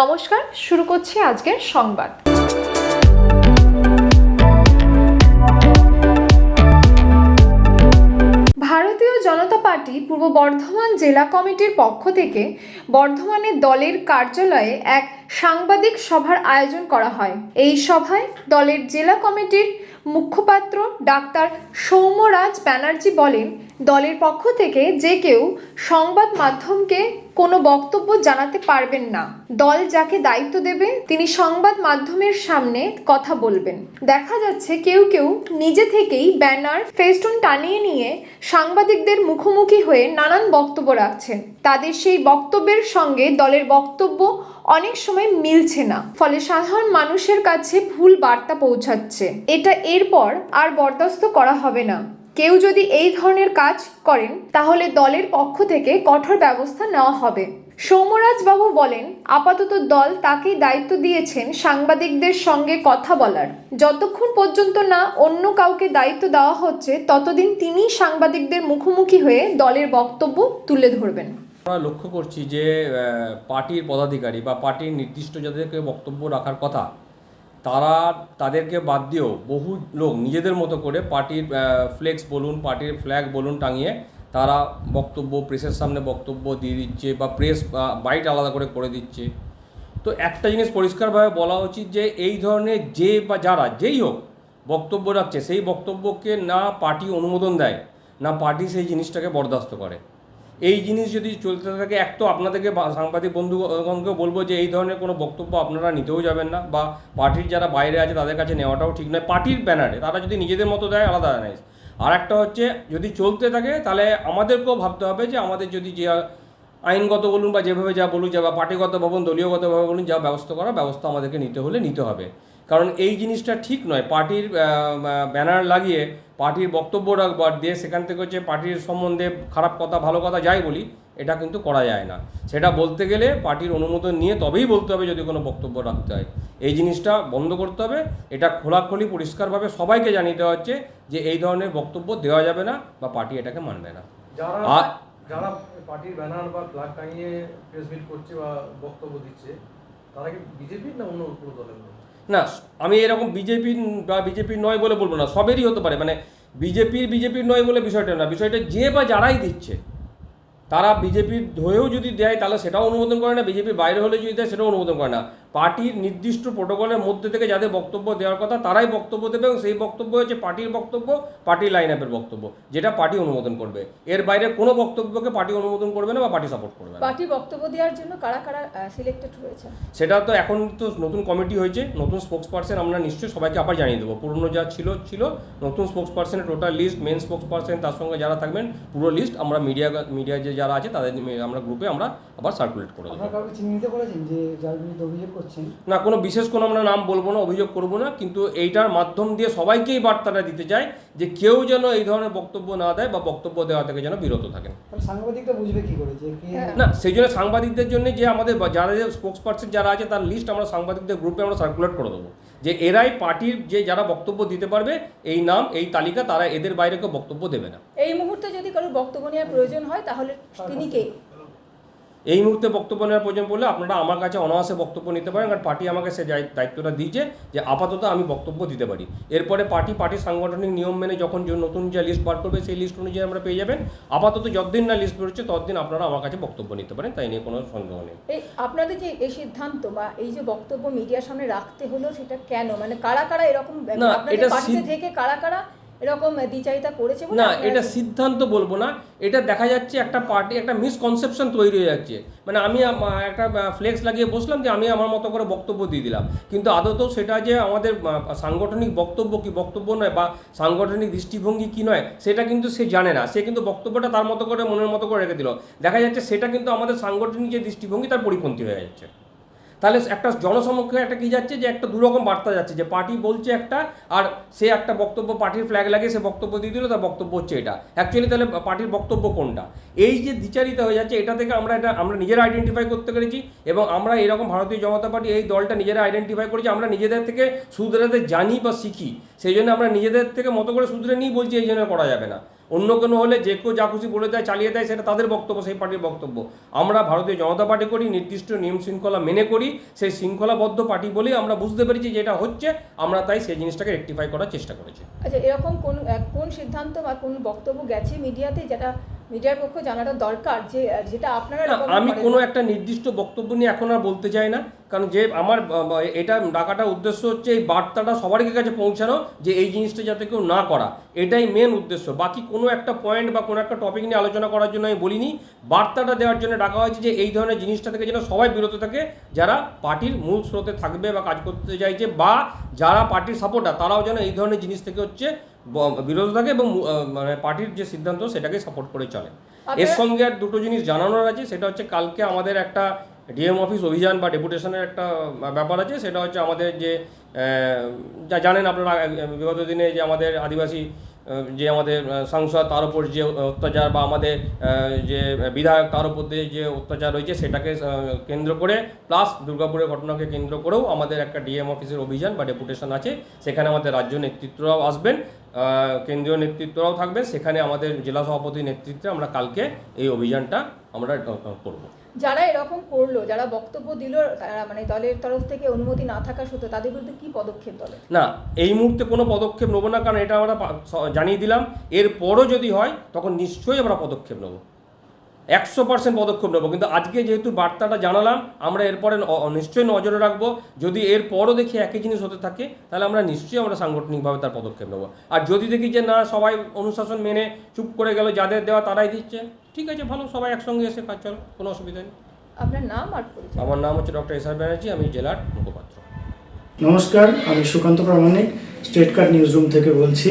নমস্কার, শুরু করছি আজকের সংবাদ। ভারতীয় জনতা পার্টি পূর্ব বর্ধমান জেলা কমিটির পক্ষ থেকে বর্ধমানের দলের কার্যালয়ে এক সাংবাদিক সভার আয়োজন করা হয়। এই সভায় দলের জেলা কমিটির মুখপাত্র ডাক্তার সৌম্যরাজ ব্যানার্জি বলেন, দলের পক্ষ থেকে যে কেউ সংবাদ মাধ্যমকে কোনো বক্তব্য জানাতে পারবেন না। দল যাকে দায়িত্ব দেবে, তিনি সংবাদ মাধ্যমের সামনে কথা বলবেন। দেখা যাচ্ছে কেউ কেউ নিজে থেকেই ব্যানার, ফেস্টুন টানিয়ে নিয়ে সাংবাদিকদের মুখোমুখি হয়ে নানান বক্তব্য রাখছেন। তাদের সেই বক্তব্যের সঙ্গে দলের বক্তব্য অনেক সময় মিলছে না। ফলে সাধারণ মানুষের কাছে ভুল বার্তা পৌঁছাচ্ছে। এটা এরপর আর বরদাস্ত করা হবে না। কেউ যদি এই ধরনের কাজ করেন, তাহলে দলের পক্ষ থেকে কঠোর ব্যবস্থা নেওয়া হবে। সৌম্যরাজ বাবু বলেন, আপাতত দল তাকেই দায়িত্ব দিয়েছেন সাংবাদিকদের সঙ্গে কথা বলার। যতক্ষণ পর্যন্ত না অন্য কাউকে দায়িত্ব দেওয়া হচ্ছে, ততদিন তিনি সাংবাদিকদের মুখোমুখি হয়ে দলের বক্তব্য তুলে ধরবেন। আমরা লক্ষ্য করছি যে পার্টির পদাধিকারী বা পার্টির নির্দিষ্ট যাদেরকে বক্তব্য রাখার কথা তারা তাদেরকে বাদ দিয়েও বহু লোক নিজেদের মতো করে পার্টির ফ্লেক্স বলুন, পার্টির ফ্ল্যাগ বলুন টাঙিয়ে তারা বক্তব্য প্রেসের সামনে বক্তব্য দিয়ে দিচ্ছে বা প্রেস বাইট আলাদা করে করে দিচ্ছে। তো একটা জিনিস পরিষ্কারভাবে বলা উচিত যে এই ধরনের যে বা যারা যেই হোক বক্তব্য রাখছে, সেই বক্তব্যকে না পার্টি অনুমোদন দেয়, না পার্টি সেই জিনিসটাকে বরদাস্ত করে। এই জিনিস যদি চলতে থাকে, এক তো আপনাদেরকে সাংবাদিক বন্ধুগণকে বলব যে এই ধরনের কোনো বক্তব্য আপনারা নিতেও যাবেন না বা পার্টির যারা বাইরে আছে তাদের কাছে নেওয়াটাও ঠিক নয়। পার্টির ব্যানারে তারা যদি নিজেদের মতো দেয়, আলাদা নাই আর একটা হচ্ছে, যদি চলতে থাকে, তাহলে আমাদেরকেও ভাবতে হবে যে আমাদের যদি যে আইনগত বলুন বা যেভাবে যা বলুন যা বা পার্টিগত ভবন দলীয়গতভাবে বলুন যা ব্যবস্থা করা ব্যবস্থা আমাদেরকে নিতে হলে নিতে হবে। কারণ এই জিনিসটা ঠিক নয়। পার্টির ব্যানার লাগিয়ে পার্টির বক্তব্য রাখবার দিয়ে সেখান থেকে হচ্ছে পার্টির সম্বন্ধে খারাপ কথা ভালো কথা যাই বলি এটা কিন্তু করা যায় না। সেটা বলতে গেলে পার্টির অনুমোদন নিয়ে তবেই বলতে হবে যদি কোনো বক্তব্য রাখতে হয়। এই জিনিসটা বন্ধ করতে হবে। এটা খোলাখুলি পরিষ্কারভাবে সবাইকে জানিয়ে দেওয়া হচ্ছে যে এই ধরনের বক্তব্য দেওয়া যাবে না বা পার্টি এটাকে মানবে না। যারা আর- যারা পার্টির ব্যানার বা ফ্ল্যাগ টাঙিয়ে প্রেস মিট করছে বা বক্তব্য দিচ্ছে তারা কি বিজেপির না অন্য কোনো দলের? না, আমি এরকম বিজেপি বা বিজেপি নয় বলে বলব না, সবেরই হতে পারে। মানে বিজেপির বিজেপির নয় বলে বিষয়টা না, বিষয়টা যে বা যারাই দিচ্ছে। তারা বিজেপির হয়েও যদি দেয় তাহলে সেটাও অনুমোদন করে না। বিজেপির বাইরে হলে যদি দেয় সেটাও অনুমোদন করে না। পার্টির নির্দিষ্ট প্রোটোকলের মধ্যে থেকে যাদের বক্তব্য দেওয়ার কথা তারাই বক্তব্য দেবে এবং সেই বক্তব্য হচ্ছে পার্টির বক্তব্য পার্টির লাইন আপের বক্তব্য যেটা পার্টি অনুমোদন করবে। এর বাইরে কোনো বক্তব্যকে পার্টি অনুমোদন করবে না বা পার্টি সাপোর্ট করবে না। পার্টি বক্তব্য দেওয়ার জন্য কারা কারা সিলেক্টেড হয়েছে? সেটা তো এখন তো নতুন কমিটি হয়েছে নতুন স্পোক্স পার্সন আমরা নিশ্চয়ই সবাইকে আবার জানিয়ে দেবো। পুরনো যা ছিল ছিল নতুন স্পোক্স পার্সনের total list main spokesperson তার সঙ্গে যারা থাকবেন পুরো লিস্ট আমরা মিডিয়া মিডিয়া যে যারা আছে তাদের আমরা গ্রুপে আমরা আবার সার্কুলেট করে দেবো। চিহ্নিত করেছেন যে যার বিরুদ্ধে অভিযোগ করছেন? না কোনো বিশেষ কোনো আমরা নাম বলব না অভিযোগ করব না কিন্তু এইটার মাধ্যম দিয়ে সবাইকেই বার্তাটা দিতে চাই যে কেউ যেন এই ধরনের বক্তব্য না দেয় বা বক্তব্য দেওয়া থেকে যেন বিরত থাকেন। সাংবাদিকটা বুঝবে কি করে যে। না সেই জন্য সাংবাদিকদের জন্য যে আমাদের যারা যে স্পোক্স পার্সন যারা আছে তার লিস্ট আমরা সাংবাদিকদের গ্রুপে আমরা সার্কুলেট করে দেবো। যে এরাই পার্টির যে যারা বক্তব্য দিতে পারবে, এই নাম, এই তালিকা, তারা এদের বাইরে কেউ বক্তব্য দেবে না। এই মুহূর্তে যদি কারও বক্তব্য নেওয়ার প্রয়োজন হয়, তাহলে তিনি কে? এই মুহূর্তে বক্তব্য নেওয়ার প্রয়োজন পড়লে আপনারা আমার কাছে অনায়াসে বক্তব্য নিতে পারেন কারণ পার্টি আমাকে সে দায়িত্বটা দিয়েছে যে আপাতত আমি বক্তব্য দিতে পারি। এরপরে পার্টি পার্টির সাংগঠনিক নিয়ম মেনে যখন যে নতুন যে লিস্ট বার করবে সেই লিস্ট অনুযায়ী আমরা পেয়ে যাবেন। আপাতত যতদিন না লিস্ট বেরোচ্ছে ততদিন আপনারা আমার কাছে বক্তব্য নিতে পারেন তাই নিয়ে কোনো সন্দেহ নেই। এই আপনাদের যে এই সিদ্ধান্ত বা এই যে বক্তব্য মিডিয়ার সামনে রাখতে হলো সেটা কেন? মানে কারা কারা এরকম না, এটা থেকে কারা কারা এরকম দ্বিচারিতা করেছে না এটা সিদ্ধান্ত বলব না। এটা দেখা যাচ্ছে একটা পার্টি একটা মিসকনসেপশন তৈরি হয়ে যাচ্ছে। মানে আমি একটা ফ্লেক্স লাগিয়ে বসলাম যে আমি আমার মতো করে বক্তব্য দিয়ে দিলাম। কিন্তু আদতেও সেটা যে আমাদের সাংগঠনিক বক্তব্য কি বক্তব্য নয় বা সাংগঠনিক দৃষ্টিভঙ্গি কি নয় সেটা কিন্তু সে জানে না। সে কিন্তু বক্তব্যটা তার মতো করে মনের মতো করে রেখে দিল। দেখা যাচ্ছে সেটা কিন্তু আমাদের সাংগঠনিক যে দৃষ্টিভঙ্গি তার পরিপন্থী হয়ে যাচ্ছে। তাহলে একটা জনসমক্ষে একটা কী যাচ্ছে যে একটা দুরকম বার্তা যাচ্ছে, যে পার্টি বলছে একটা আর সে একটা বক্তব্য পার্টির ফ্ল্যাগ লাগে সে বক্তব্য দিয়ে দিল, তার বক্তব্য হচ্ছে এটা। অ্যাকচুয়ালি তাহলে পার্টির বক্তব্য কোনটা? এই যে দ্বিচারিতা হয়ে যাচ্ছে, এটা থেকে আমরা এটা, আমরা নিজেরা আইডেন্টিফাই করতে পেরেছি এবং আমরা এরকম ভারতীয় জনতা পার্টি এই দলটা নিজেরা আইডেন্টিফাই করেছি, আমরা নিজেদের থেকে শুধরাতে জানি বা শিখি। সেই জন্য আমরা নিজেদের থেকে মতো করে শুধরে নিই বলছি, এই জন্য করা যাবে না। অন্য কোনো হলে যে কেউ যা খুশি বলে দেয়, চালিয়ে দেয়, সেটা তাদের বক্তব্য, সেই পার্টির বক্তব্য। আমরা ভারতীয় জনতা পার্টি করি, নির্দিষ্ট নিয়ম শৃঙ্খলা মেনে করি, সেই শৃঙ্খলাবদ্ধ পার্টি বলেই আমরা বুঝতে পেরেছি যে এটা হচ্ছে, আমরা তাই সেই জিনিসটাকে রেকটিফাই করার চেষ্টা করেছি। আচ্ছা এরকম কোন কোন সিদ্ধান্ত বা কোন বক্তব্য গেছে মিডিয়াতে যেটা মিডিয়ার পক্ষ জানাটা দরকার যে যেটা আপনারা আমি কোনো একটা নির্দিষ্ট বক্তব্য নিয়ে এখন আর বলতে চাই না কারণ যে আমার এটা ডাকাটার উদ্দেশ্য হচ্ছে এই বার্তাটা সবার কাছে পৌঁছানো যে এই জিনিসটা যাতে কেউ না করা। এটাই মেন উদ্দেশ্য। বাকি কোনো একটা পয়েন্ট বা কোনো একটা টপিক নিয়ে আলোচনা করার জন্য আমি বলিনি। বার্তাটা দেওয়ার জন্য ডাকা হয়েছে যে এই ধরনের জিনিসটা থেকে যেন সবাই বিরত থাকে যারা পার্টির মূল স্রোতে থাকবে বা কাজ করতে চাইছে বা যারা পার্টির সাপোর্টার তারাও যেন এই ধরনের জিনিস থেকে হচ্ছে ব- বিরত থাকে এবং মানে পার্টির যে সিদ্ধান্ত সেটাকে সাপোর্ট করে চলে। এর সঙ্গে আর দুটো জিনিস জানানোর আছে সেটা হচ্ছে কালকে আমাদের একটা ডিএম অফিস অভিযান বা ডেপুটেশনের একটা ব্যাপার আছে সেটা হচ্ছে আমাদের যে যা জানেন আপনারা বিগত দিনে যে আমাদের আদিবাসী যে আমাদের সাংসদ তার উপর যে অত্যাচার বা আমাদের যে বিধায়ক তার উপর দিয়ে যে অত্যাচার রয়েছে সেটাকে কেন্দ্র করে প্লাস দুর্গাপুরের ঘটনাকে কেন্দ্র করেও আমাদের একটা ডিএম অফিসের অভিযান বা ডেপুটেশন আছে সেখানে আমাদের রাজ্য নেতৃত্বরাও আসবেন। কেন্দ্রীয় নেতৃত্বরাও থাকবে। সেখানে আমাদের জেলা সভাপতি নেতৃত্বে আমরা কালকে এই অভিযানটা আমরা করব। যারা এরকম করল যারা বক্তব্য দিল তারা মানে দলের তরফ থেকে অনুমতি না থাকা সত্ত্বেও তাদের বিরুদ্ধে কী পদক্ষেপ দলের না এই মুহূর্তে কোনো পদক্ষেপ নেব না কারণ এটা আমরা জানিয়ে দিলাম। এরপরও যদি হয় তখন নিশ্চয়ই আমরা পদক্ষেপ নেব। একশো পার্সেন্ট পদক্ষেপ নেব। কিন্তু আজকে যেহেতু বার্তাটা জানালাম আমরা এরপরে নিশ্চয়ই নজরে রাখব। যদি এরপরও দেখি একই জিনিস হতে থাকে তাহলে আমরা নিশ্চয়ই আমরা সাংগঠনিকভাবে তার পদক্ষেপ নেব। আর যদি দেখি যে না সবাই অনুশাসন মেনে চুপ করে গেল যাদের দেওয়া তারাই দিচ্ছে ঠিক আছে ভালো সবাই একসঙ্গে এসে কাজ চলো কোনো অসুবিধা নেই। আপনার নাম আর আমার নাম হচ্ছে ডক্টর এস আর ব্যানার্জি আমি জেলার মুখপাত্র। নমস্কার আমি Sukanta Pramanik state card news room থেকে বলছি।